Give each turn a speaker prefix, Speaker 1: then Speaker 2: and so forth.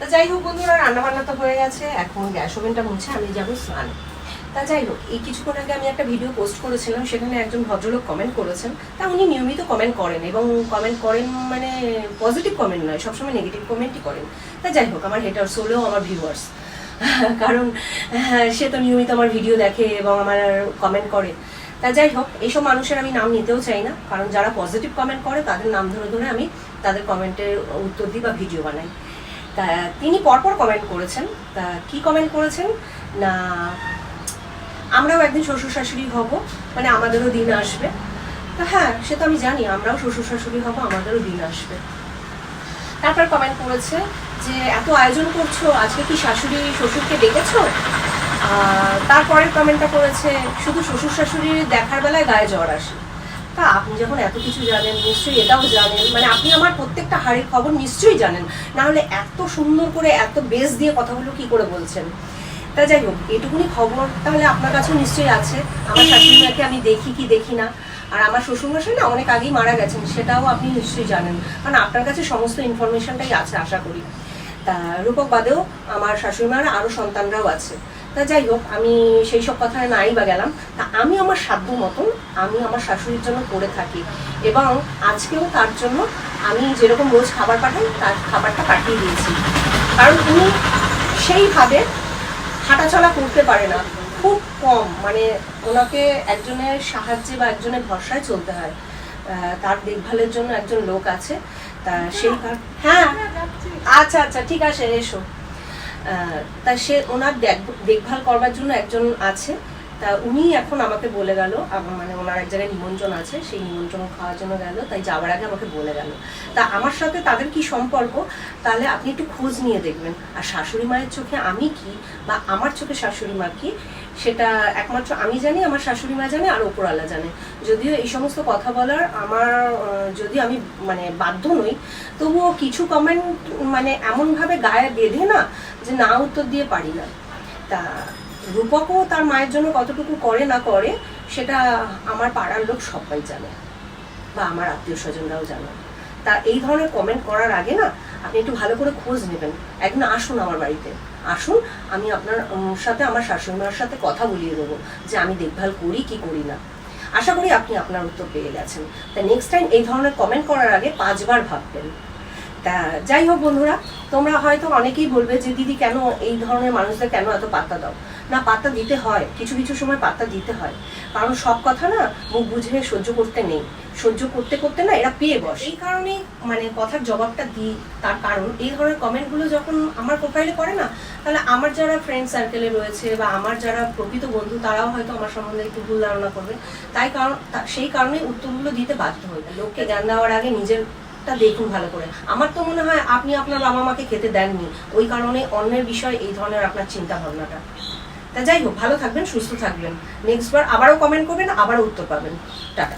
Speaker 1: তা যাই হোক বন্ধুরা রান্না বান্না তো হয়ে গেছে। এখন গ্যাস ওভেনটা মুছে আমি যাব স্নান। তা যাই হোক এই কিছুক্ষণ আগে আমি একটা ভিডিও পোস্ট করেছিলাম সেখানে একজন ভদ্রলোক কমেন্ট করেছেন। তা উনি নিয়মিত কমেন্ট করেন এবং কমেন্ট করেন মানে পজিটিভ কমেন্ট নয় সবসময় নেগেটিভ কমেন্টই করেন। তা যাই হোক আমার হেটার্স হলেও আমার ভিউয়ার্স কারণ হ্যাঁ, সে তো নিয়মিত আমার ভিডিও দেখে এবং আমার কমেন্ট করে। তা যাই হোক এইসব মানুষের আমি নাম নিতেও চাই না কারণ যারা পজিটিভ কমেন্ট করে তাদের নাম ধরে ধরে আমি তাদের কমেন্টের উত্তর দিই বা ভিডিও বানাই। তা তিনি পরপর কমেন্ট করেছেন। তা কি কমেন্ট করেছেন? না, আমরাও একদিন শ্বশুর শাশুড়ি হব মানে আমাদেরও দিন আসবে। তা হ্যাঁ সে তো আমি জানি, আমরাও শ্বশুর শাশুড়ি হব, আমাদেরও দিন আসবে। তারপর কমেন্ট করেছে যে, এত আয়োজন করছ, আজকে কি শাশুড়ি শ্বশুরকে ডেকেছো? তারপরের কমেন্টটা করেছে, শুধু শ্বশুর শাশুড়ি দেখার বেলায় গায়ে জ্বর আসে। তা আপনি যখন এত কিছু জানেন, নিশ্চয়ই এটাও জানেন মানে আপনি আমার প্রত্যেকটা হাড়ির খবর নিশ্চয়ই জানেন। না হলে এত সুন্দর করে, এত বেস দিয়ে কথাগুলো কি করে বলছেন? তা যাই হোক, এটুকুনি খবর তাহলে আপনার কাছেও নিশ্চয়ই আছে। আমার শাশুড়ি মাকে আমি দেখি কি দেখি না। আর আমার শ্বশুরমশাই না অনেক আগেই মারা গেছেন, সেটাও আপনি নিশ্চয়ই জানেন। কারণ আপনার কাছে সমস্ত ইনফরমেশনটাই আছে, আশা করি। তা রূপক বাদেও আমার শাশুড়ি মার আরও সন্তানরাও আছে। তা যাই হোক আমি সেই সব কথায় নাই বা গেলাম। তা আমি আমার সাধ্য মতন আমি আমার শাশুড়ির জন্য করে থাকি এবং আজকেও তার জন্য আমি যেরকম রোজ খাবার পাঠাই, তার খাবারটা পাঠিয়ে দিয়েছি। কারণ উনি সেইভাবে হাঁটাচলা করতে পারে না। খুব কম মানে ওনাকে একজনের সাহায্যে বা একজনের ভরসায় চলতে হয়। তার দেখভালের জন্য একজন লোক আছে। তা সেই হ্যাঁ আচ্ছা আচ্ছা ঠিক আছে, এসো। তা সে ওনার দেখ- দেখভাল করবার জন্য একজন আছে। তা উনি এখন আমাকে বলে গেল মানে ওনার এক জায়গায় নিমন্ত্রণ আছে, সেই নিমন্ত্রণ খাওয়ার জন্য গেল, তাই যাওয়ার আগে আমাকে বলে গেল। তা আমার সাথে তাদের কি সম্পর্ক? তাহলে আপনি একটু খোঁজ নিয়ে দেখবেন। আর শাশুড়ি মায়ের চোখে আমি কি বা আমার চোখে শাশুড়ি মা কি, সেটা একমাত্র আমি জানি, আমার শাশুড়ি মা জানে, আর ওপরওয়ালা জানে। যদিও এই সমস্ত কথা বলার আমার যদি আমি মানে বাধ্য নই, তবুও কিছু কমেন্ট মানে এমনভাবে গায়ে বেঁধে না যে না উত্তর দিয়ে পারি না। তা রূপকও তার মায়ের জন্য কতটুকু করে না করে, সেটা আমার পাড়ার লোক সবাই জানে বা আমার আত্মীয় স্বজনরাও জানে। তা এই ধরনের কমেন্ট করার আগে না, আপনি একটু ভালো করে খোঁজ নেবেন। একদিন আসুন আমার বাড়িতে। আসুন, আমি আপনার সাথে আমার শাশুড়ি মার সাথে কথা বলিয়ে দেবো যে আমি দেখভাল করি কি করি না। আশা করি আপনি আপনার উত্তর পেয়ে গেছেন। তা নেক্সট টাইম এই ধরনের কমেন্ট করার আগে পাঁচবার ভাববেন। তা, যাই হোক বন্ধুরা, তোমরা হয়তো অনেকেই বলবে যে, দিদি, কেন এই ধরনের মানুষদের কেন এত পাত্তা দাও? না, পাত্তা দিতে হয়, কিছু কিছু সময় পাত্তা দিতে হয়। কারণ সব কথা না মুখ বুঝে সহ্য করতে নেই। সহ্য করতে করতে না এরা পেয়ে বসে। এই কারণে মানে কথার জবাবটা দিই, তার কারণ। এই ধরনের কমেন্টগুলো যখন আমার প্রোফাইলে করে না, তাহলে আমার যারা ফ্রেন্ড সার্কেলে রয়েছে বা আমার যারা প্রকৃত বন্ধু, তারাও হয়তো আমার সম্বন্ধে একটু ভুল ধারণা করবে। তাই কারণ সেই কারণে উত্তরগুলো দিতে বাধ্য হই। লোককে জ্ঞান দেওয়ার আগে নিজের টা দেখুন ভালো করে। আমার তো মনে হয় আপনি আপনার বাবা মাকে খেতে দেননি। ওই কারণে অন্যের বিষয় এই ধরনের আপনার চিন্তা ভাবনাটা তা যাই হোক, ভালো থাকবেন, সুস্থ থাকবেন। নেক্সট বার আবারও কমেন্ট করবেন, আবারও উত্তর পাবেন। টাটা।